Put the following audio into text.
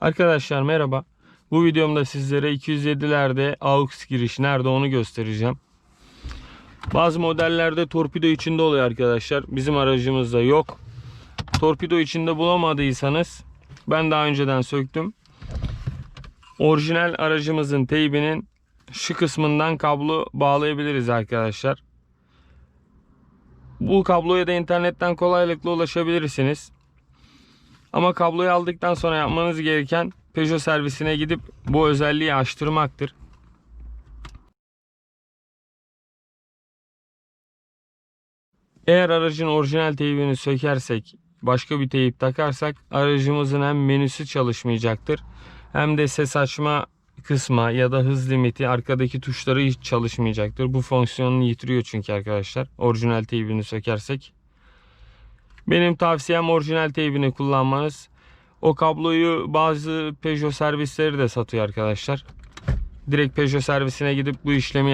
Arkadaşlar merhaba. Bu videomda sizlere 207'lerde AUX giriş nerede onu göstereceğim. Bazı modellerde torpido içinde oluyor arkadaşlar. Bizim aracımızda yok. Torpido içinde bulamadıysanız ben daha önceden söktüm. Orijinal aracımızın teybinin şu kısmından kablo bağlayabiliriz arkadaşlar. Bu kabloya da internetten kolaylıkla ulaşabilirsiniz. Ama kabloyu aldıktan sonra yapmanız gereken Peugeot servisine gidip bu özelliği açtırmaktır. Eğer aracın orijinal teybini sökersek, başka bir teyip takarsak aracımızın hem menüsü çalışmayacaktır hem de ses açma kısma ya da hız limiti arkadaki tuşları hiç çalışmayacaktır. Bu fonksiyonunu yitiriyor çünkü arkadaşlar. Orijinal teybini sökersek. Benim tavsiyem orijinal teybini kullanmanız. O kabloyu bazı Peugeot servisleri de satıyor arkadaşlar. Direkt Peugeot servisine gidip bu işlemi